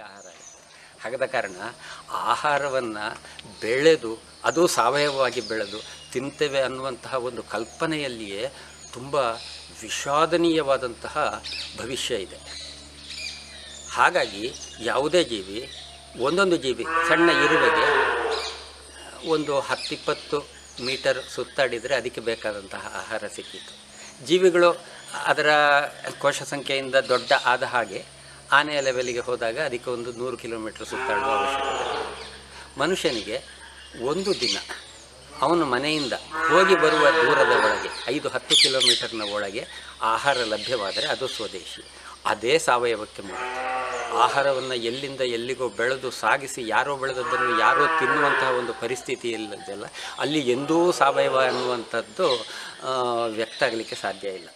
ಆಹಾರ ಆಗುತ್ತೆ ಹಾಗದ ಕಾರಣ ಆಹಾರವನ್ನು ಬೆಳೆದು, ಅದು ಸಾವಯವವಾಗಿ ಬೆಳೆದು ತಿಂತೇವೆ ಅನ್ನುವಂತಹ ಒಂದು ಕಲ್ಪನೆಯಲ್ಲಿಯೇ ತುಂಬ ವಿಷಾದನೀಯವಾದಂತಹ ಭವಿಷ್ಯ ಇದೆ. ಹಾಗಾಗಿ ಯಾವುದೇ ಜೀವಿ, ಒಂದೊಂದು ಜೀವಿ ಸಣ್ಣ ಇರುವೆಗೆ ಒಂದು ಹತ್ತಿಪ್ಪತ್ತು ಮೀಟರ್ ಸುತ್ತಾಡಿದರೆ ಅದಕ್ಕೆ ಬೇಕಾದಂತಹ ಆಹಾರ ಸಿಕ್ಕಿತ್ತು. ಜೀವಿಗಳು ಅದರ ಕೋಶ ಸಂಖ್ಯೆಯಿಂದ ದೊಡ್ಡ ಆದ ಹಾಗೆ ಆನೆಯ ಲೆವೆಲಿಗೆ ಹೋದಾಗ ಅದಕ್ಕೆ ಒಂದು ನೂರು ಕಿಲೋಮೀಟರ್ ಸುತ್ತಾಡುವ ಅವಶ್ಯಕತೆ. ಮನುಷ್ಯನಿಗೆ ಒಂದು ದಿನ ಅವನ ಮನೆಯಿಂದ ಹೋಗಿ ಬರುವ ದೂರದ ಒಳಗೆ, ಐದು ಹತ್ತು ಕಿಲೋಮೀಟರ್ನ ಒಳಗೆ ಆಹಾರ ಲಭ್ಯವಾದರೆ ಅದು ಸ್ವದೇಶಿ. ಅದೇ ಸಾವಯವಕ್ಕೆ ಮಾಡುತ್ತೆ ಆಹಾರವನ್ನು ಎಲ್ಲಿಂದ ಎಲ್ಲಿಗೋ ಬೆಳೆದು ಸಾಗಿಸಿ ಯಾರೋ ಬೆಳೆದದ್ದನ್ನು ಯಾರೋ ತಿನ್ನುವಂತಹ ಒಂದು ಪರಿಸ್ಥಿತಿ ಇಲ್ಲದಲ್ಲ, ಅಲ್ಲಿ ಎಂದೂ ಸಾವಯವ ಅನ್ನುವಂಥದ್ದು ವ್ಯಕ್ತ ಆಗಲಿಕ್ಕೆ ಸಾಧ್ಯ ಇಲ್ಲ.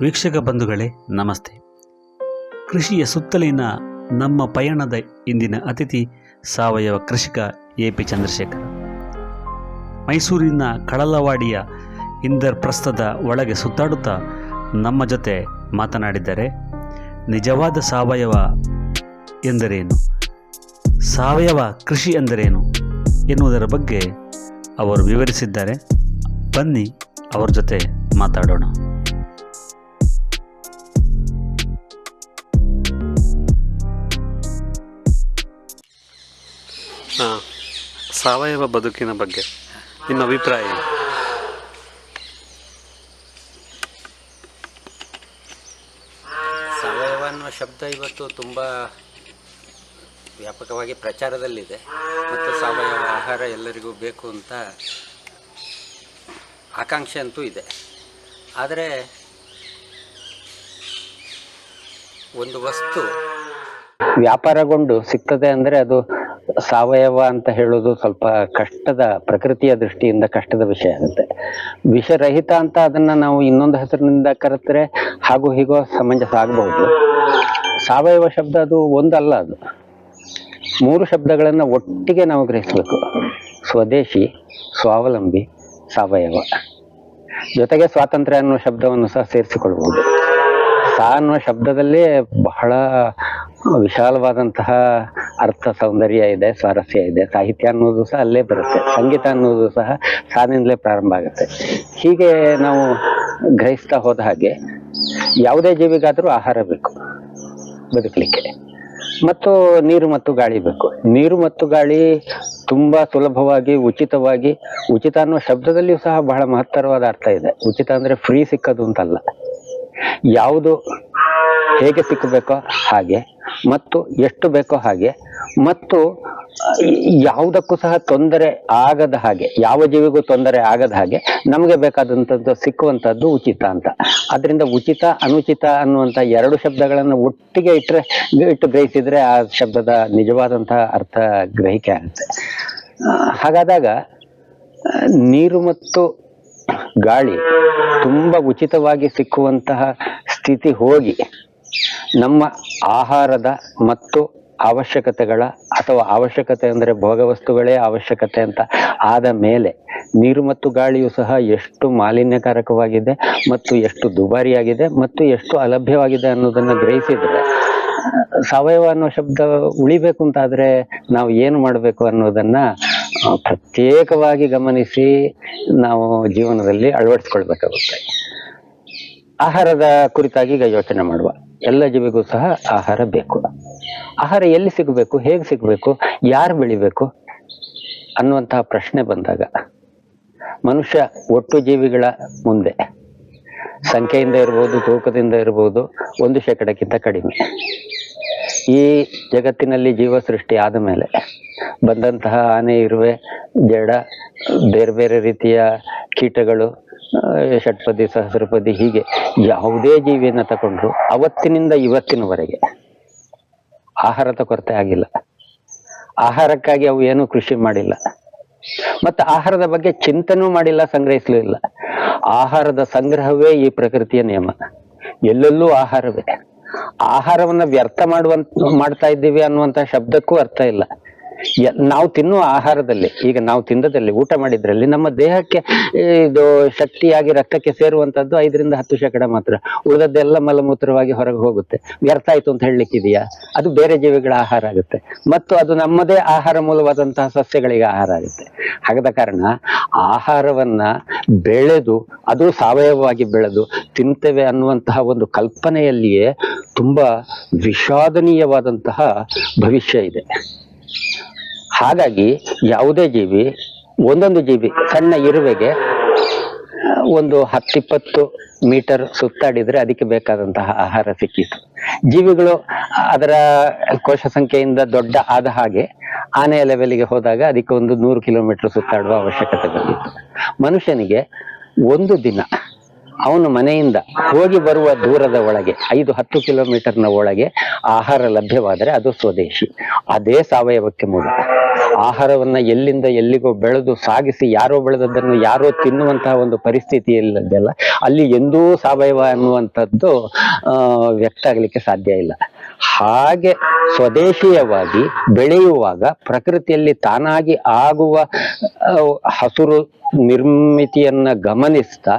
ವೀಕ್ಷಕ ಬಂಧುಗಳೇ, ನಮಸ್ತೆ. ಕೃಷಿಯ ಸುತ್ತಲಿನ ನಮ್ಮ ಪಯಣದ ಇಂದಿನ ಅತಿಥಿ ಸಾವಯವ ಕೃಷಿಕ ಎ ಪಿ ಚಂದ್ರಶೇಖರ್. ಮೈಸೂರಿನ ಕಳಲವಾಡಿಯ ಇಂದರ್ಪ್ರಸ್ಥದ ಒಳಗೆ ಸುತ್ತಾಡುತ್ತಾ ನಮ್ಮ ಜೊತೆ ಮಾತನಾಡಿದ್ದಾರೆ ನಿಜವಾದ ಸಾವಯವ ಎಂದರೇನು? ಸಾವಯವ ಕೃಷಿ ಎಂದರೇನು ಎನ್ನುವುದರ ಬಗ್ಗೆ ಅವರು ವಿವರಿಸಿದ್ದಾರೆ. ಬನ್ನಿ, ಅವರ ಜೊತೆ ಮಾತಾಡೋಣ. ಸಾವಯವ ಬದುಕಿನ ಬಗ್ಗೆ ನಿಮ್ಮ ಅಭಿಪ್ರಾಯ ಏನು? ಸಾವಯವ ಅನ್ನುವ ಶಬ್ದ ಇವತ್ತು ತುಂಬ ವ್ಯಾಪಕವಾಗಿ ಪ್ರಚಾರದಲ್ಲಿದೆ. ಮತ್ತು ಸಾವಯವ ಆಹಾರ ಎಲ್ಲರಿಗೂ ಬೇಕು ಅಂತ ಆಕಾಂಕ್ಷೆ ಅಂತೂ ಇದೆ. ಆದರೆ ಒಂದು ವಸ್ತು ವ್ಯಾಪಾರಗೊಂಡು ಸಿಗ್ತದೆ ಅಂದರೆ ಅದು ಸಾವಯವ ಅಂತ ಹೇಳೋದು ಸ್ವಲ್ಪ ಕಷ್ಟದ, ಪ್ರಕೃತಿಯ ದೃಷ್ಟಿಯಿಂದ ಕಷ್ಟದ ವಿಷಯ ಆಗುತ್ತೆ. ವಿಷರಹಿತ ಅಂತ ಅದನ್ನ ನಾವು ಇನ್ನೊಂದು ಹೆಸರಿನಿಂದ ಕರೆತರೆ ಹಾಗೂ ಹೀಗೋ ಸಮಂಜಸ ಆಗಬಹುದು. ಸಾವಯವ ಶಬ್ದ ಅದು ಒಂದಲ್ಲ ಅದು. ಮೂರು ಶಬ್ದಗಳನ್ನು ಒಟ್ಟಿಗೆ ನಾವು ಗ್ರಹಿಸಬೇಕು. ಸ್ವದೇಶಿ, ಸ್ವಾವಲಂಬಿ, ಸಾವಯವ. ಜೊತೆಗೆ ಸ್ವಾತಂತ್ರ್ಯ ಅನ್ನೋ ಶಬ್ದವನ್ನು ಸಹ ಸೇರಿಸಿಕೊಳ್ಬಹುದು ಸಾ ಅನ್ನುವ ಶಬ್ದದಲ್ಲಿ ಬಹಳ ವಿಶಾಲವಾದಂತಹ ಅರ್ಥ ಸೌಂದರ್ಯ ಇದೆ, ಸ್ವಾರಸ್ಯ ಇದೆ. ಸಾಹಿತ್ಯ ಅನ್ನೋದು ಸಹ ಅಲ್ಲೇ ಬರುತ್ತೆ. ಸಂಗೀತ ಅನ್ನೋದು ಸಹ ಸಾನಿಂದಲೇ ಪ್ರಾರಂಭ ಆಗುತ್ತೆ. ಹೀಗೆ ನಾವು ಗ್ರಹಿಸ್ತಾ ಹೋದ ಹಾಗೆ ಯಾವುದೇ ಜೀವಿಗಾದರೂ ಆಹಾರ ಬೇಕು, ಬದುಕಲಿಕ್ಕೆ. ಮತ್ತು ನೀರು ಮತ್ತು ಗಾಳಿ ಬೇಕು. ನೀರು ಮತ್ತು ಗಾಳಿ ತುಂಬಾ ಸುಲಭವಾಗಿ, ಉಚಿತವಾಗಿ, ಉಚಿತ ಅನ್ನುವ ಶಬ್ದದಲ್ಲಿಯೂ ಸಹ ಬಹಳ ಮಹತ್ತರವಾದ ಅರ್ಥ ಇದೆ. ಉಚಿತ ಅಂದ್ರೆ ಫ್ರೀ ಸಿಕ್ಕದು ಅಂತಲ್ಲ. ಯಾವುದು ಹೇಗೆ ಸಿಕ್ಕಬೇಕೋ ಹಾಗೆ, ಮತ್ತು ಎಷ್ಟು ಬೇಕೋ ಹಾಗೆ, ಮತ್ತು ಯಾವುದಕ್ಕೂ ಸಹ ತೊಂದರೆ ಆಗದ ಹಾಗೆ, ಯಾವ ಜೀವಿಗೂ ತೊಂದರೆ ಆಗದ ಹಾಗೆ ನಮಗೆ ಬೇಕಾದಂಥದ್ದು ಸಿಕ್ಕುವಂಥದ್ದು ಉಚಿತ ಅಂತ. ಅದರಿಂದ ಉಚಿತ, ಅನುಚಿತ ಅನ್ನುವಂಥ ಎರಡು ಶಬ್ದಗಳನ್ನು ಒಟ್ಟಿಗೆ ಇಟ್ಟರೆ ಇಟ್ಟು ಗ್ರಹಿಸಿದರೆ ಆ ಶಬ್ದದ ನಿಜವಾದಂತಹ ಅರ್ಥ ಗ್ರಹಿಕೆ ಆಗುತ್ತೆ. ಹಾಗಾದಾಗ, ನೀರು ಮತ್ತು ಗಾಳಿ ತುಂಬಾ ಉಚಿತವಾಗಿ ಸಿಕ್ಕುವಂತಹ ಸ್ಥಿತಿ ಹೋಗಿ ನಮ್ಮ ಆಹಾರದ ಮತ್ತು ಅವಶ್ಯಕತೆಗಳ ಅಥವಾ ಅವಶ್ಯಕತೆ ಅಂದರೆ ಭೋಗವಸ್ತುಗಳೇ ಅವಶ್ಯಕತೆ ಅಂತ ಆದ ಮೇಲೆ ನೀರು ಮತ್ತು ಗಾಳಿಯು ಸಹ ಎಷ್ಟು ಮಾಲಿನ್ಯಕಾರಕವಾಗಿದೆ ಮತ್ತು ಎಷ್ಟು ದುಬಾರಿಯಾಗಿದೆ ಮತ್ತು ಎಷ್ಟು ಅಲಭ್ಯವಾಗಿದೆ ಅನ್ನೋದನ್ನ ಗ್ರಹಿಸಿದರೆ ಸಾವಯವ ಅನ್ನೋ ಶಬ್ದ ಉಳಿಬೇಕು ಅಂತಾದ್ರೆ ನಾವು ಏನು ಮಾಡಬೇಕು ಅನ್ನೋದನ್ನ ಪ್ರತ್ಯೇಕವಾಗಿ ಗಮನಿಸಿ ನಾವು ಜೀವನದಲ್ಲಿ ಅಳವಡಿಸ್ಕೊಳ್ಬೇಕಾಗುತ್ತೆ. ಆಹಾರದ ಕುರಿತಾಗಿ ಈಗ ಯೋಚನೆ ಮಾಡುವ. ಎಲ್ಲ ಜೀವಿಗೂ ಸಹ ಆಹಾರ ಬೇಕು. ಆಹಾರ ಎಲ್ಲಿ ಸಿಗಬೇಕು, ಹೇಗೆ ಸಿಗಬೇಕು, ಯಾರು ಬೆಳಿಬೇಕು ಅನ್ನುವಂತಹ ಪ್ರಶ್ನೆ ಬಂದಾಗ ಮನುಷ್ಯ ಒಟ್ಟು ಜೀವಿಗಳ ಮುಂದೆ. ಸಂಖ್ಯೆಯಿಂದ ಇರ್ಬೋದು, ತೂಕದಿಂದ ಇರ್ಬೋದು, ಒಂದು ಶೇಕಡಕ್ಕಿಂತ ಕಡಿಮೆ. ಈ ಜಗತ್ತಿನಲ್ಲಿ ಜೀವ ಸೃಷ್ಟಿ ಆದ ಮೇಲೆ ಬಂದಂತಹ ಆನೆ, ಇರುವೆ, ಜಡ, ಬೇರೆ ಬೇರೆ ರೀತಿಯ ಕೀಟಗಳು ಷಟ್ಪದಿ, ಸಹಸ್ರಪದಿ, ಹೀಗೆ ಯಾವುದೇ ಜೀವಿಯನ್ನು ತಗೊಂಡ್ರು ಅವತ್ತಿನಿಂದ ಇವತ್ತಿನವರೆಗೆ ಆಹಾರದ ಕೊರತೆ ಆಗಿಲ್ಲ. ಆಹಾರಕ್ಕಾಗಿ ಅವು ಏನು ಕೃಷಿ ಮಾಡಿಲ್ಲ. ಮತ್ತು ಆಹಾರದ ಬಗ್ಗೆ ಚಿಂತನೂ ಮಾಡಿಲ್ಲ, ಸಂಗ್ರಹಿಸಲೂ ಇಲ್ಲ. ಆಹಾರದ ಸಂಗ್ರಹವೇ ಈ ಪ್ರಕೃತಿಯ ನಿಯಮ. ಎಲ್ಲೆಲ್ಲೂ ಆಹಾರವೇ. ಆಹಾರವನ್ನ ವ್ಯರ್ಥ ಮಾಡುವಂತ ಮಾಡ್ತಾ ಇದ್ದೀವಿ ಅನ್ನುವಂತ ಶಬ್ದಕ್ಕೂ ಅರ್ಥ ಇಲ್ಲ. ನಾವು ತಿನ್ನುವ ಆಹಾರದಲ್ಲಿ, ಈಗ ನಾವು ತಿಂದದಲ್ಲಿ ಊಟ ಮಾಡಿದ್ರಲ್ಲಿ ನಮ್ಮ ದೇಹಕ್ಕೆ ಇದು ಶಕ್ತಿಯಾಗಿ ರಕ್ತಕ್ಕೆ ಸೇರುವಂತದ್ದು ಐದರಿಂದ ಹತ್ತು ಶೇಕಡ ಮಾತ್ರ. ಉಳಿದದ್ದೆಲ್ಲ ಮಲಮೂತ್ರವಾಗಿ ಹೊರಗೆ ಹೋಗುತ್ತೆ. ವ್ಯರ್ಥ ಆಯ್ತು ಅಂತ ಹೇಳಲಿಕ್ಕಿದೆಯಾ? ಅದು ಬೇರೆ ಜೀವಿಗಳ ಆಹಾರ ಆಗುತ್ತೆ. ಮತ್ತು ಅದು ನಮ್ಮದೇ ಆಹಾರ ಮೂಲವಾದಂತಹ ಸಸ್ಯಗಳಿಗೆ ಆಹಾರ ಆಗುತ್ತೆ. ಹಾಗದ ಕಾರಣ ಆಹಾರವನ್ನ ಬೆಳೆದು, ಅದು ಸಾವಯವವಾಗಿ ಬೆಳೆದು ತಿಂತೇವೆ ಅನ್ನುವಂತಹ ಒಂದು ಕಲ್ಪನೆಯಲ್ಲಿಯೇ ತುಂಬಾ ವಿಷಾದನೀಯವಾದಂತಹ ಭವಿಷ್ಯ ಇದೆ. ಹಾಗಾಗಿ ಯಾವುದೇ ಜೀವಿ, ಒಂದೊಂದು ಜೀವಿ ಸಣ್ಣ ಇರುವೆಗೆ ಒಂದು ಹತ್ತಿಪ್ಪತ್ತು ಮೀಟರ್ ಸುತ್ತಾಡಿದ್ರೆ ಅದಕ್ಕೆ ಬೇಕಾದಂತಹ ಆಹಾರ ಸಿಕ್ಕಿತು. ಜೀವಿಗಳು ಅದರ ಕೋಶ ಸಂಖ್ಯೆಯಿಂದ ದೊಡ್ಡ ಆದ ಹಾಗೆ ಆನೆಯ ಲೆವೆಲ್ಗೆ ಹೋದಾಗ ಅದಕ್ಕೆ ಒಂದು ನೂರು ಕಿಲೋಮೀಟರ್ ಸುತ್ತಾಡುವ ಅವಶ್ಯಕತೆ ಬಂದಿತ್ತು. ಮನುಷ್ಯನಿಗೆ ಒಂದು ದಿನ ಅವನು ಮನೆಯಿಂದ ಹೋಗಿ ಬರುವ ದೂರದ ಒಳಗೆ, ಐದು ಹತ್ತು ಕಿಲೋಮೀಟರ್ನ ಒಳಗೆ ಆಹಾರ ಲಭ್ಯವಾದರೆ ಅದು ಸ್ವದೇಶಿ, ಅದೇ ಸಾವಯವಕ್ಕೆ ಮೂಲ ಆಹಾರವನ್ನ ಎಲ್ಲಿಂದ ಎಲ್ಲಿಗೋ ಬೆಳೆದು ಸಾಗಿಸಿ ಯಾರೋ ಬೆಳೆದದ್ದನ್ನು ಯಾರೋ ತಿನ್ನುವಂತಹ ಒಂದು ಪರಿಸ್ಥಿತಿ ಇಲ್ಲದೆಲ್ಲ ಅಲ್ಲಿ ಎಂದೂ ಸಾವಯವ ಅನ್ನುವಂಥದ್ದು ವ್ಯಕ್ತ ಆಗ್ಲಿಕ್ಕೆ ಸಾಧ್ಯ ಇಲ್ಲ. ಹಾಗೆ ಸ್ವದೇಶೀಯವಾಗಿ ಬೆಳೆಯುವಾಗ ಪ್ರಕೃತಿಯಲ್ಲಿ ತಾನಾಗಿ ಆಗುವ ಹಸುರು ನಿರ್ಮಿತಿಯನ್ನ ಗಮನಿಸ್ತಾ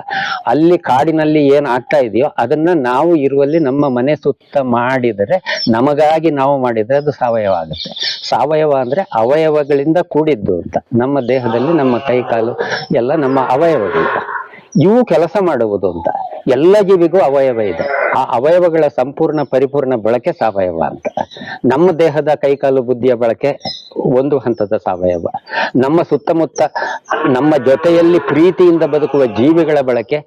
ಅಲ್ಲಿ ಕಾಡಿನಲ್ಲಿ ಏನ್ ಆಗ್ತಾ ಇದೆಯೋ ಅದನ್ನ ನಾವು ಇರುವಲ್ಲಿ ನಮ್ಮ ಮನೆ ಸುತ್ತ ಮಾಡಿದರೆ ನಮಗಾಗಿ ನಾವು ಮಾಡಿದ್ರೆ ಅದು ಸಾವಯವ ಆಗುತ್ತೆ. ಸಾವಯವ ಅಂದ್ರೆ ಅವಯವಗಳಿಂದ ಕೂಡಿದ್ದು ಅಂತ. ನಮ್ಮ ದೇಹದಲ್ಲಿ ನಮ್ಮ ಕೈ ಕಾಲು ಎಲ್ಲ ನಮ್ಮ ಅವಯವಗಳು ಇವು ಕೆಲಸ ಮಾಡುವುದು ಅಂತ. ಎಲ್ಲ ಜೀವಿಗೂ ಅವಯವ ಇದೆ. ಆ ಅವಯವಗಳ ಸಂಪೂರ್ಣ ಪರಿಪೂರ್ಣ ಬಳಕೆ ಸಾವಯವ ಅಂತ. ನಮ್ಮ ದೇಹದ ಕೈಕಾಲು ಬುದ್ಧಿಯ ಬಳಕೆ ಒಂದು ಹಂತದ ಸಾವಯವ. ನಮ್ಮ ಸುತ್ತಮುತ್ತ ನಮ್ಮ ಜೊತೆಯಲ್ಲಿ ಪ್ರೀತಿಯಿಂದ ಬದುಕುವ ಜೀವಿಗಳ ಬಳಕೆ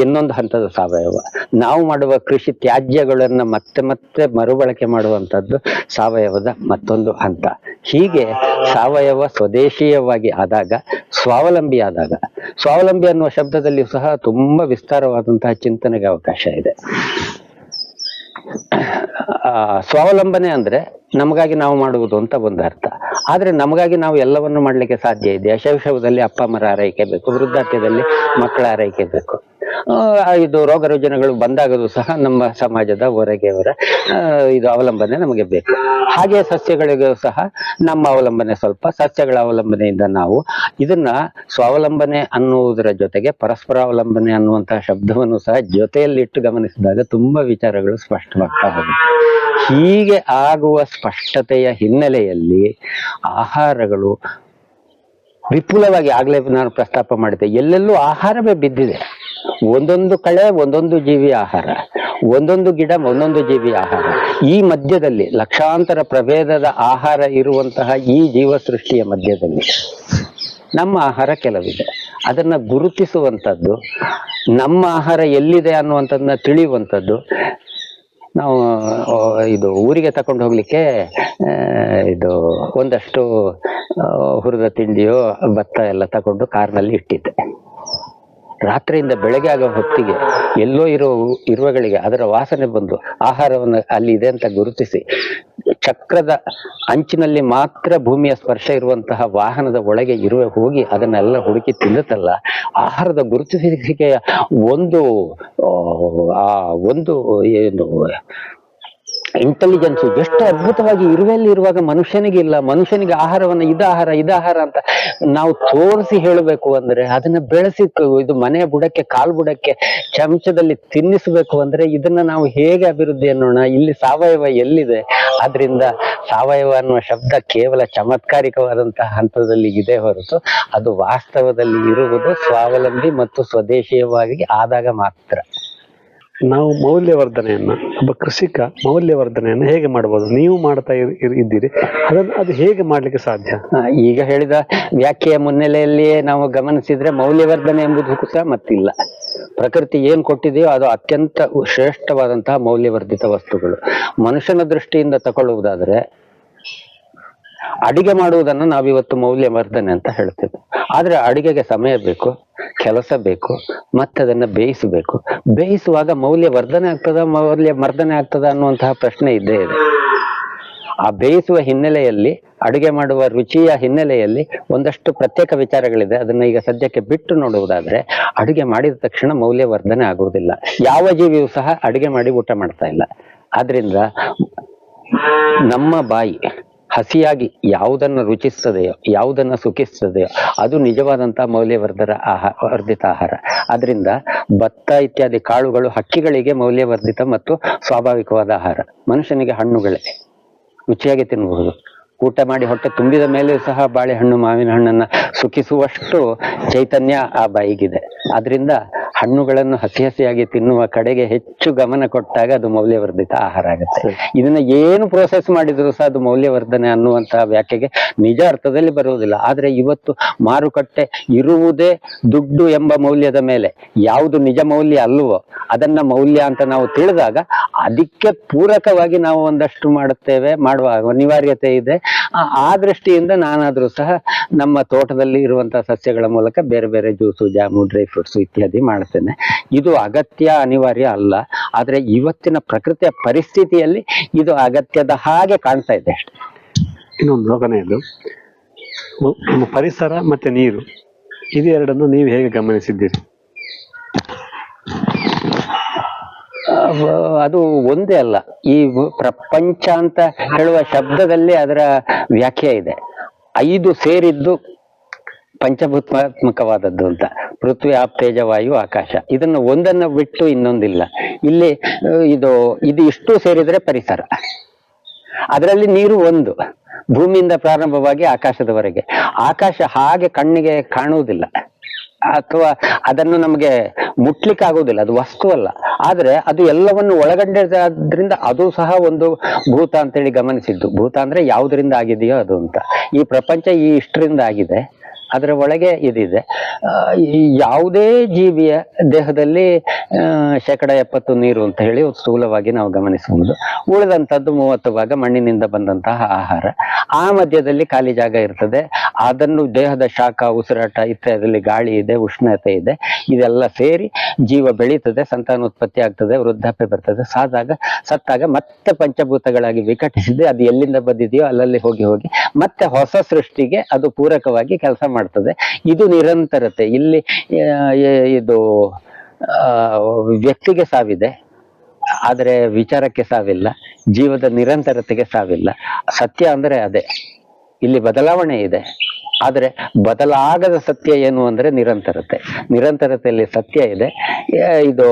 ಇನ್ನೊಂದು ಹಂತದ ಸಾವಯವ. ನಾವು ಮಾಡುವ ಕೃಷಿ ತ್ಯಾಜ್ಯಗಳನ್ನ ಮತ್ತೆ ಮತ್ತೆ ಮರುಬಳಕೆ ಮಾಡುವಂತದ್ದು ಸಾವಯವದ ಮತ್ತೊಂದು ಹಂತ. ಹೀಗೆ ಸಾವಯವ ಸ್ವದೇಶೀಯವಾಗಿ ಆದಾಗ ಸ್ವಾವಲಂಬಿ ಆದಾಗ ಸ್ವಾವಲಂಬಿ ಅನ್ನುವ ಶಬ್ದದಲ್ಲಿಯೂ ಸಹ ತುಂಬಾ ವಿಸ್ತಾರವಾದಂತಹ ಚಿಂತನೆಗೆ ಅವಕಾಶ ಇದೆ. ಆ, ಸ್ವಾವಲಂಬನೆ ಅಂದ್ರೆ ನಮಗಾಗಿ ನಾವು ಮಾಡುವುದು ಅಂತ ಒಂದು ಅರ್ಥ. ಆದ್ರೆ ನಮಗಾಗಿ ನಾವು ಎಲ್ಲವನ್ನು ಮಾಡ್ಲಿಕ್ಕೆ ಸಾಧ್ಯ ಇದೆ. ಶೈಶವದಲ್ಲಿ ಅಪ್ಪ ಅಮ್ಮರ ಆರೈಕೆ ಬೇಕು ವೃದ್ಧಾಪ್ಯದಲ್ಲಿ ಮಕ್ಕಳ ಆರೈಕೆ ಬೇಕು. ಇದು ರೋಗ ರುಜಿನಗಳು ಬಂದಾಗದು ಸಹ ನಮ್ಮ ಸಮಾಜದ ಹೊರಗೆಯವರ ಆ, ಇದು ಅವಲಂಬನೆ ನಮಗೆ ಬೇಕು. ಹಾಗೆ ಸಸ್ಯಗಳಿಗೂ ಸಹ ನಮ್ಮ ಅವಲಂಬನೆ ಸ್ವಲ್ಪ ಸಸ್ಯಗಳ ಅವಲಂಬನೆಯಿಂದ ನಾವು ಇದನ್ನ ಸ್ವಾವಲಂಬನೆ ಅನ್ನುವುದರ ಜೊತೆಗೆ ಪರಸ್ಪರ ಅವಲಂಬನೆ ಅನ್ನುವಂತಹ ಶಬ್ದವನ್ನು ಸಹ ಜೊತೆಯಲ್ಲಿಟ್ಟು ಗಮನಿಸಿದಾಗ ತುಂಬಾ ವಿಚಾರಗಳು ಸ್ಪಷ್ಟವಾಗ್ತಾ ಹೋಗುತ್ತೆ. ಹೀಗೆ ಆಗುವ ಸ್ಪಷ್ಟತೆಯ ಹಿನ್ನೆಲೆಯಲ್ಲಿ ಆಹಾರಗಳು ವಿಪುಲವಾಗಿ ಆಗ್ಲೇ ನಾನು ಪ್ರಸ್ತಾಪ ಮಾಡಿದೆ ಎಲ್ಲೆಲ್ಲೂ ಆಹಾರವೇ ಬಿದ್ದಿದೆ. ಒಂದೊಂದು ಕಳೆ, ಒಂದೊಂದು ಜೀವಿ ಆಹಾರ, ಒಂದೊಂದು ಗಿಡ, ಒಂದೊಂದು ಜೀವಿ ಆಹಾರ. ಈ ಮಧ್ಯದಲ್ಲಿ ಲಕ್ಷಾಂತರ ಪ್ರಭೇದದ ಆಹಾರ ಇರುವಂತಹ ಈ ಜೀವ ಸೃಷ್ಟಿಯ ಮಧ್ಯದಲ್ಲಿ ನಮ್ಮ ಆಹಾರ ಕೆಲವಿದೆ. ಅದನ್ನ ಗುರುತಿಸುವಂಥದ್ದು, ನಮ್ಮ ಆಹಾರ ಎಲ್ಲಿದೆ ಅನ್ನುವಂಥದ್ದನ್ನ ತಿಳಿಯುವಂಥದ್ದು, ನಾವು ಇದು ಊರಿಗೆ ತಕೊಂಡು ಹೋಗ್ಲಿಕ್ಕೆ ಇದು ಒಂದಷ್ಟು ಹುರಿದ ತಿಂಡಿಯೋ, ಭತ್ತ ಎಲ್ಲ ತಕೊಂಡು ಕಾರ್ನಲ್ಲಿ ಇಟ್ಟಿದ್ದೆ. ರಾತ್ರಿಯಿಂದ ಬೆಳಗ್ಗೆ ಆಗೋ ಹೊತ್ತಿಗೆ ಎಲ್ಲೋ ಇರೋ ಇರುವೆಗಳಿಗೆ ಅದರ ವಾಸನೆ ಬಂದು ಆಹಾರವನ್ನು ಅಲ್ಲಿ ಇದೆ ಅಂತ ಗುರುತಿಸಿ ಚಕ್ರದ ಅಂಚಿನಲ್ಲಿ ಮಾತ್ರ ಭೂಮಿಯ ಸ್ಪರ್ಶ ಇರುವಂತಹ ವಾಹನದ ಒಳಗೆ ಇರುವೆ ಹೋಗಿ ಅದನ್ನೆಲ್ಲ ಹುಡುಕಿ ತಿನ್ನುತ್ತಲ್ಲ ಆಹಾರದ ಗುರುತಿಸಿಕೆಯ ಒಂದು ಆ, ಒಂದು ಏನು ಇಂಟೆಲಿಜೆನ್ಸ್ ಎಷ್ಟು ಅದ್ಭುತವಾಗಿ ಇರುವೆಯಲ್ಲಿ ಇರುವಾಗ ಮನುಷ್ಯನಿಗೆ ಇಲ್ಲ, ಮನುಷ್ಯನಿಗೆ ಆಹಾರವನ್ನ ಇದು ಆಹಾರ, ಇದ ಆಹಾರ ಅಂತ ನಾವು ತೋರಿಸಿ ಹೇಳಬೇಕು ಅಂದ್ರೆ ಅದನ್ನ ಬೆಳೆಸಿ ಇದು ಮನೆ ಬುಡಕ್ಕೆ, ಕಾಲ್ ಬುಡಕ್ಕೆ ಚಮಚದಲ್ಲಿ ತಿನ್ನಿಸಬೇಕು ಅಂದ್ರೆ ಇದನ್ನ ನಾವು ಹೇಗೆ ಅಭಿವೃದ್ಧಿ ಅನ್ನೋಣ? ಇಲ್ಲಿ ಸಾವಯವ ಎಲ್ಲಿದೆ? ಆದ್ರಿಂದ ಸಾವಯವ ಅನ್ನುವ ಶಬ್ದ ಕೇವಲ ಚಮತ್ಕಾರಿಕವಾದಂತಹ ಹಂತದಲ್ಲಿ ಇದೆ ಹೊರತು ಅದು ವಾಸ್ತವದಲ್ಲಿ ಇರುವುದು ಸ್ವಾವಲಂಬಿ ಮತ್ತು ಸ್ವದೇಶೀಯವಾಗಿ ಆದಾಗ ಮಾತ್ರ. ನಾವು ಮೌಲ್ಯವರ್ಧನೆಯನ್ನ, ಒಬ್ಬ ಕೃಷಿಕ ಮೌಲ್ಯವರ್ಧನೆಯನ್ನ ಹೇಗೆ ಮಾಡಬಹುದು ನೀವು ಮಾಡ್ತಾ ಇದ್ದೀರಿ. ಅದನ್ನು ಅದು ಹೇಗೆ ಮಾಡ್ಲಿಕ್ಕೆ ಸಾಧ್ಯ? ಈಗ ಹೇಳಿದ ವ್ಯಾಖ್ಯೆಯ ಮುನ್ನೆಲೆಯಲ್ಲಿಯೇ ನಾವು ಗಮನಿಸಿದ್ರೆ ಮೌಲ್ಯವರ್ಧನೆ ಎಂಬುದು ಕೂಡ ಮತ್ತಿಲ್ಲ. ಪ್ರಕೃತಿ ಏನ್ ಕೊಟ್ಟಿದೆಯೋ ಅದು ಅತ್ಯಂತ ಶ್ರೇಷ್ಠವಾದಂತಹ ಮೌಲ್ಯವರ್ಧಿತ ವಸ್ತುಗಳು. ಮನುಷ್ಯನ ದೃಷ್ಟಿಯಿಂದ ತಗೊಳ್ಳುವುದಾದ್ರೆ ಅಡಿಗೆ ಮಾಡುವುದನ್ನು ನಾವಿವತ್ತು ಮೌಲ್ಯವರ್ಧನೆ ಅಂತ ಹೇಳ್ತೇವೆ. ಆದ್ರೆ ಅಡಿಗೆಗೆ ಸಮಯ ಬೇಕು, ಕೆಲಸ ಬೇಕು ಮತ್ತೆ ಅದನ್ನ ಬೇಯಿಸಬೇಕು. ಬೇಯಿಸುವಾಗ ಮೌಲ್ಯ ವರ್ಧನೆ ಆಗ್ತದ ಮೌಲ್ಯ ಮರ್ದನೆ ಆಗ್ತದ ಅನ್ನುವಂತಹ ಪ್ರಶ್ನೆ ಇದ್ದೇ ಇದೆ. ಆ ಬೇಯಿಸುವ ಹಿನ್ನೆಲೆಯಲ್ಲಿ, ಅಡುಗೆ ಮಾಡುವ ರುಚಿಯ ಹಿನ್ನೆಲೆಯಲ್ಲಿ ಒಂದಷ್ಟು ಪ್ರತ್ಯೇಕ ವಿಚಾರಗಳಿದೆ. ಅದನ್ನ ಈಗ ಸದ್ಯಕ್ಕೆ ಬಿಟ್ಟು ನೋಡುವುದಾದ್ರೆ, ಅಡುಗೆ ಮಾಡಿದ ತಕ್ಷಣ ಮೌಲ್ಯವರ್ಧನೆ ಆಗುವುದಿಲ್ಲ. ಯಾವ ಜೀವಿಯು ಸಹ ಅಡುಗೆ ಮಾಡಿ ಊಟ ಮಾಡ್ತಾ ಇಲ್ಲ. ಆದ್ರಿಂದ ನಮ್ಮ ಬಾಯಿ ಹಸಿಯಾಗಿ ಯಾವುದನ್ನು ರುಚಿಸ್ತದೆಯೋ, ಯಾವುದನ್ನು ಸುಖಿಸ್ತದೆಯೋ, ಅದು ನಿಜವಾದಂತಹ ಮೌಲ್ಯವರ್ಧರ ಆಹಾರ ವರ್ಧಿತ ಆಹಾರ. ಅದರಿಂದ ಭತ್ತ ಇತ್ಯಾದಿ ಕಾಳುಗಳು ಹಕ್ಕಿಗಳಿಗೆ ಮೌಲ್ಯವರ್ಧಿತ ಮತ್ತು ಸ್ವಾಭಾವಿಕವಾದ ಆಹಾರ. ಮನುಷ್ಯನಿಗೆ ಹಣ್ಣುಗಳೇ ರುಚಿಯಾಗಿ ತಿನ್ನಬಹುದು ಊಟ ಮಾಡಿ ಹೊಟ್ಟೆ ತುಂಬಿದ ಮೇಲೆ ಸಹ ಬಾಳೆಹಣ್ಣು ಮಾವಿನ ಹಣ್ಣನ್ನ ಸುಖಿಸುವಷ್ಟು ಚೈತನ್ಯ ಆ ಬಾಯಿಗಿದೆ. ಅದರಿಂದ ಹಣ್ಣುಗಳನ್ನು ಹಸಿ ಹಸಿಯಾಗಿ ತಿನ್ನುವ ಕಡೆಗೆ ಹೆಚ್ಚು ಗಮನ ಕೊಟ್ಟಾಗ ಅದು ಮೌಲ್ಯವರ್ಧಿತ ಆಹಾರ ಆಗುತ್ತೆ. ಇದನ್ನ ಏನು ಪ್ರೋಸೆಸ್ ಮಾಡಿದ್ರು ಸಹ ಅದು ಮೌಲ್ಯವರ್ಧನೆ ಅನ್ನುವಂತಹ ವ್ಯಾಖ್ಯೆಗೆ ನಿಜ ಅರ್ಥದಲ್ಲಿ ಬರುವುದಿಲ್ಲ. ಆದ್ರೆ ಇವತ್ತು ಮಾರುಕಟ್ಟೆ ಇರುವುದೇ ದುಡ್ಡು ಎಂಬ ಮೌಲ್ಯದ ಮೇಲೆ. ಯಾವುದು ನಿಜ ಮೌಲ್ಯ ಅಲ್ಲವೋ ಅದನ್ನ ಮೌಲ್ಯ ಅಂತ ನಾವು ತಿಳಿದಾಗ ಅದಕ್ಕೆ ಪೂರಕವಾಗಿ ನಾವು ಒಂದಷ್ಟು ಮಾಡುತ್ತೇವೆ ಮಾಡುವ ಅನಿವಾರ್ಯತೆ ಇದೆ. ಆ- ಆ. ದೃಷ್ಟಿಯಿಂದ ನಾನಾದ್ರೂ ಸಹ ನಮ್ಮ ತೋಟದಲ್ಲಿ ಇರುವಂತಹ ಸಸ್ಯಗಳ ಮೂಲಕ ಬೇರೆ ಬೇರೆ ಜ್ಯೂಸು ಜಾಮು ಡ್ರೈ ಫ್ರೂಟ್ಸ್ ಇತ್ಯಾದಿ ಮಾಡ್ತೇನೆ. ಇದು ಅಗತ್ಯ ಅನಿವಾರ್ಯ ಅಲ್ಲ ಆದ್ರೆ ಇವತ್ತಿನ ಪ್ರಕೃತಿಯ ಪರಿಸ್ಥಿತಿಯಲ್ಲಿ ಇದು ಅಗತ್ಯದ ಹಾಗೆ ಕಾಣ್ತಾ ಇದೆ ಅಷ್ಟೇ. ಇನ್ನೊಂದು ಲೋಕನೆಯದು ನಮ್ಮ ಪರಿಸರ ಮತ್ತೆ ನೀರು ಇದು ಎರಡನ್ನು ನೀವು ಹೇಗೆ ಗಮನಿಸಿದ್ದೀರಿ? ಅದು ಒಂದೇ ಅಲ್ಲ. ಈ ಪ್ರಪಂಚ ಅಂತ ಹೇಳುವ ಶಬ್ದದಲ್ಲಿ ಅದರ ವ್ಯಾಖ್ಯೆ ಇದೆ. ಐದು ಸೇರಿದ್ದು ಪಂಚಭೂತ್ಮಾತ್ಮಕವಾದದ್ದು ಅಂತ. ಪೃಥ್ವಿ, ಆಪ್, ತೇಜ, ವಾಯು, ಆಕಾಶ. ಇದನ್ನು ಒಂದನ್ನು ಬಿಟ್ಟು ಇನ್ನೊಂದಿಲ್ಲ. ಇಲ್ಲಿ ಇದು ಇದು ಇಷ್ಟು ಸೇರಿದ್ರೆ ಪರಿಸರ. ಅದರಲ್ಲಿ ನೀರು ಒಂದು. ಭೂಮಿಯಿಂದ ಪ್ರಾರಂಭವಾಗಿ ಆಕಾಶದವರೆಗೆ. ಆಕಾಶ ಹಾಗೆ ಕಣ್ಣಿಗೆ ಕಾಣುವುದಿಲ್ಲ. ಅಥವಾ ಅದನ್ನು ನಮಗೆ ಮುಟ್ಲಿಕ್ಕೆ ಆಗುವುದಿಲ್ಲ ಅದು ವಸ್ತು ಅಲ್ಲ ಆದ್ರೆ ಅದು ಎಲ್ಲವನ್ನು ಒಳಗೊಂಡಿರೋದ್ರಿಂದ ಅದು ಸಹ ಒಂದು ಭೂತ ಅಂತೇಳಿ ಗಮನಿಸಿದ್ದು. ಭೂತ ಅಂದ್ರೆ ಯಾವುದರಿಂದ ಆಗಿದೆಯೋ ಅದು ಅಂತ. ಈ ಪ್ರಪಂಚ ಈ ಇಷ್ಟರಿಂದ ಆಗಿದೆ ಅದರ ಒಳಗೆ ಇದಿದೆ. ಯಾವುದೇ ಜೀವಿಯ ದೇಹದಲ್ಲಿ ಶೇಕಡ ಎಪ್ಪತ್ತು ನೀರು ಅಂತ ಹೇಳಿ ಸ್ಥೂಲವಾಗಿ ನಾವು ಗಮನಿಸಬಹುದು. ಉಳಿದಂಥದ್ದು ಮೂವತ್ತು ಭಾಗ ಮಣ್ಣಿನಿಂದ ಬಂದಂತಹ ಆಹಾರ. ಆ ಮಧ್ಯದಲ್ಲಿ ಖಾಲಿ ಜಾಗ ಇರ್ತದೆ. ಅದನ್ನು ದೇಹದ ಶಾಖ, ಉಸಿರಾಟ ಇತ್ಯಾದಿ ಗಾಳಿ ಇದೆ, ಉಷ್ಣತೆ ಇದೆ. ಇದೆಲ್ಲ ಸೇರಿ ಜೀವ ಬೆಳೀತದೆ, ಸಂತಾನೋತ್ಪತ್ತಿ ಆಗ್ತದೆ, ವೃದ್ಧಾಪ್ಯ ಬರ್ತದೆ. ಸಾದಾಗ ಸತ್ತಾಗ ಮತ್ತೆ ಪಂಚಭೂತಗಳಾಗಿ ವಿಕಟಿಸಿದೆ. ಅದು ಎಲ್ಲಿಂದ ಬಂದಿದೆಯೋ ಅಲ್ಲಲ್ಲಿ ಹೋಗಿ ಹೋಗಿ ಮತ್ತೆ ಹೊಸ ಸೃಷ್ಟಿಗೆ ಅದು ಪೂರಕವಾಗಿ ಕೆಲಸ ಮಾಡ್ತದೆ. ಇದು ನಿರಂತರತೆ. ಇಲ್ಲಿ ಇದು ವ್ಯಕ್ತಿಗೆ ಸಾವಿದೆ, ಆದರೆ ವಿಚಾರಕ್ಕೆ ಸಾವಿಲ್ಲ, ಜೀವದ ನಿರಂತರತೆಗೆ ಸಾವಿಲ್ಲ. ಸತ್ಯ ಅಂದ್ರೆ ಅದೇ. ಇಲ್ಲಿ ಬದಲಾವಣೆ ಇದೆ. ಆದರೆ ಬದಲಾಗದ ಸತ್ಯ ಏನು ಅಂದ್ರೆ ನಿರಂತರತೆ. ನಿರಂತರತೆಯಲ್ಲಿ ಸತ್ಯ ಇದೆ. ಇದು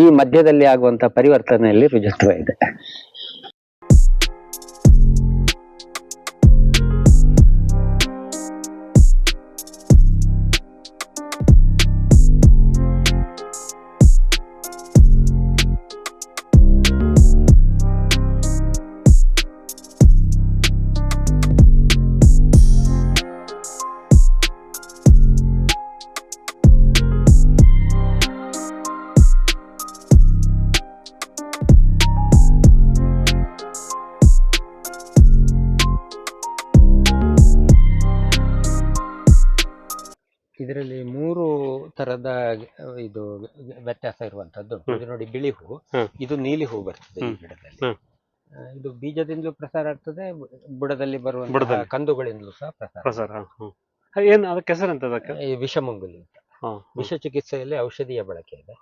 ಈ ಮಧ್ಯದಲ್ಲಿ ಆಗುವಂತ ಪರಿವರ್ತನೆಯಲ್ಲಿ ರುಜುತ್ವ ಇದೆ. ತರದ ಇದು ವ್ಯತ್ಯಾಸ ಇರುವಂತದ್ದು ಇದು ನೋಡಿ ಬಿಳಿ ಹೂ. ಇದು ನೀಲಿ ಹೂ ಬರ್ತದೆ ಈ. ಗಿಡದಲ್ಲಿ. ಇದು ಬೀಜದಿಂದಲೂ ಪ್ರಸಾರ ಆಗ್ತದೆ ಬುಡದಲ್ಲಿ ಬರುವ ಕಂದುಗಳಿಂದಲೂ ಸಹ ಪ್ರಸಾರ ಏನು ಅದಕ್ಕೆ ಹೆಸರಂತ ವಿಷಮಂಗುಲಿ ಅಂತ. ವಿಷ ಚಿಕಿತ್ಸೆಯಲ್ಲಿ ಔಷಧಿಯ ಬಳಕೆ ಇದೆ.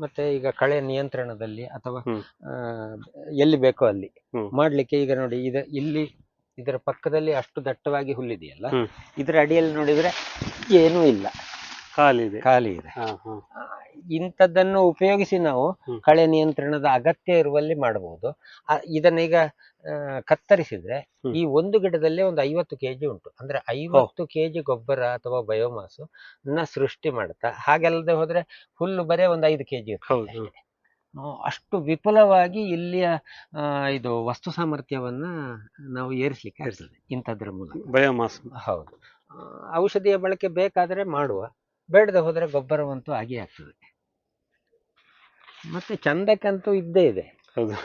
ಮತ್ತೆ ಈಗ ಕಳೆ ನಿಯಂತ್ರಣದಲ್ಲಿ ಅಥವಾ ಆ, ಎಲ್ಲಿ ಬೇಕೋ ಅಲ್ಲಿ ಮಾಡ್ಲಿಕ್ಕೆ ಈಗ ನೋಡಿ ಇದ ಇಲ್ಲಿ ಇದರ ಪಕ್ಕದಲ್ಲಿ ಅಷ್ಟು ದಟ್ಟವಾಗಿ ಹುಲ್ಲಿದೆಯಲ್ಲ ಇದರ ಅಡಿಯಲ್ಲಿ ನೋಡಿದ್ರೆ ಏನೂ ಇಲ್ಲ. ಖಾಲಿ ಇದೆ. ಖಾಲಿ ಇದೆ. ಹ, ಹ. ಆ, ಇಂಥದ್ದನ್ನು ಉಪಯೋಗಿಸಿ ನಾವು ಕಳೆ ನಿಯಂತ್ರಣದ ಅಗತ್ಯ ಇರುವಲ್ಲಿ ಮಾಡಬಹುದು. ಆ, ಇದನ್ನೀಗ ಆ, ಕತ್ತರಿಸಿದ್ರೆ ಹ್ಮ್. ಈ ಒಂದು ಗಿಡದಲ್ಲಿ ಒಂದು ಐವತ್ತು ಕೆಜಿ ಉಂಟು. ಅಂದ್ರೆ ಐವತ್ತು ಕೆಜಿ ಗೊಬ್ಬರ ಅಥವಾ ಬಯೋಮಾಸ್ನ ಸೃಷ್ಟಿ ಮಾಡುತ್ತಾ ಹಾಗೆಲ್ಲದೆ ಹೋದ್ರೆ ಹುಲ್ಲು ಬರೇ ಒಂದು ಐದು ಕೆಜಿ ಜಿ ಅಷ್ಟು. ವಿಪುಲವಾಗಿ ಇಲ್ಲಿಯ ಆ, ಇದು ವಸ್ತು ಸಾಮರ್ಥ್ಯವನ್ನ ನಾವು ಏರಿಸ್ಲಿಕ್ಕೆ ಆಗ್ತದೆ ಇಂಥದ್ರ ಮೂಲಕ. ಬಯೋಮಾಸ್ ಹೌದು. ಆ, ಔಷಧಿಯ ಬಳಕೆ ಬೇಕಾದ್ರೆ ಮಾಡುವ. ಬೇಡದೆ ಹೋದರೆ ಗೊಬ್ಬರವಂತೂ ಆಗಿಯೇ ಆಗ್ತದೆ. ಮತ್ತೆ ಚಂದಕ್ಕಂತೂ ಇದ್ದೇ ಇದೆ. ಹೌದು.